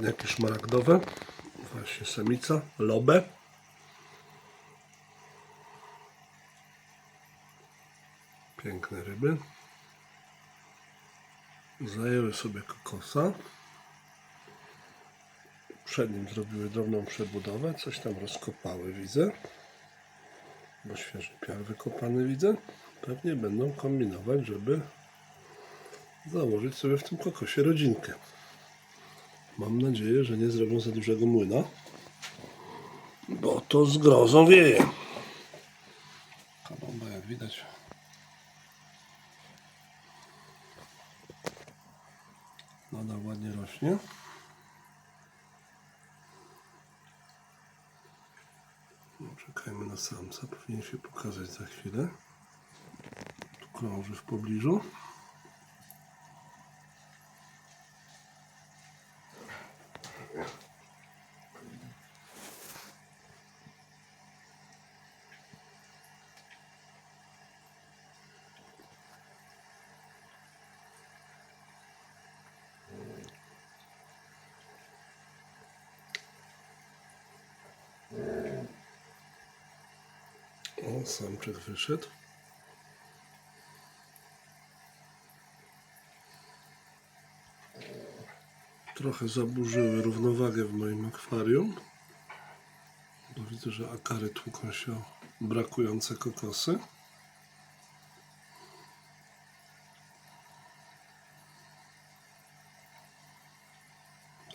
Jakie szmaragdowe. Właśnie samica. Lobę. Piękne ryby. Zajęły sobie kokosa. Przed nim zrobiły drobną przebudowę. Coś tam rozkopały, widzę. Bo świeży piar wykopany widzę. Pewnie będą kombinować, żeby założyć sobie w tym kokosie rodzinkę. Mam nadzieję, że nie zrobią za dużego młyna, bo to z grozą wieje. Kalomba, jak widać, nadal ładnie rośnie. Czekajmy na samca, powinien się pokazać za chwilę. Tu krąży w pobliżu. O, samczyk wyszedł. Trochę zaburzyły równowagę w moim akwarium. Bo widzę, że akary tłuką się o brakujące kokosy.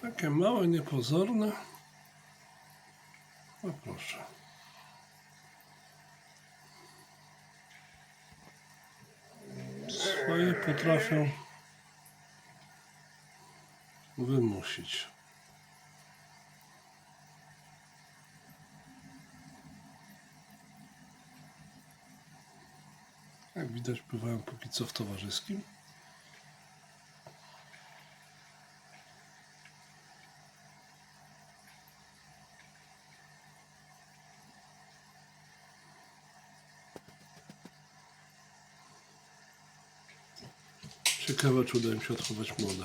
Takie małe, niepozorne. No proszę. Swoje potrafią wymusić. Jak widać, bywają póki co w towarzyskim. Ciekawe, czy uda im się odchować młode.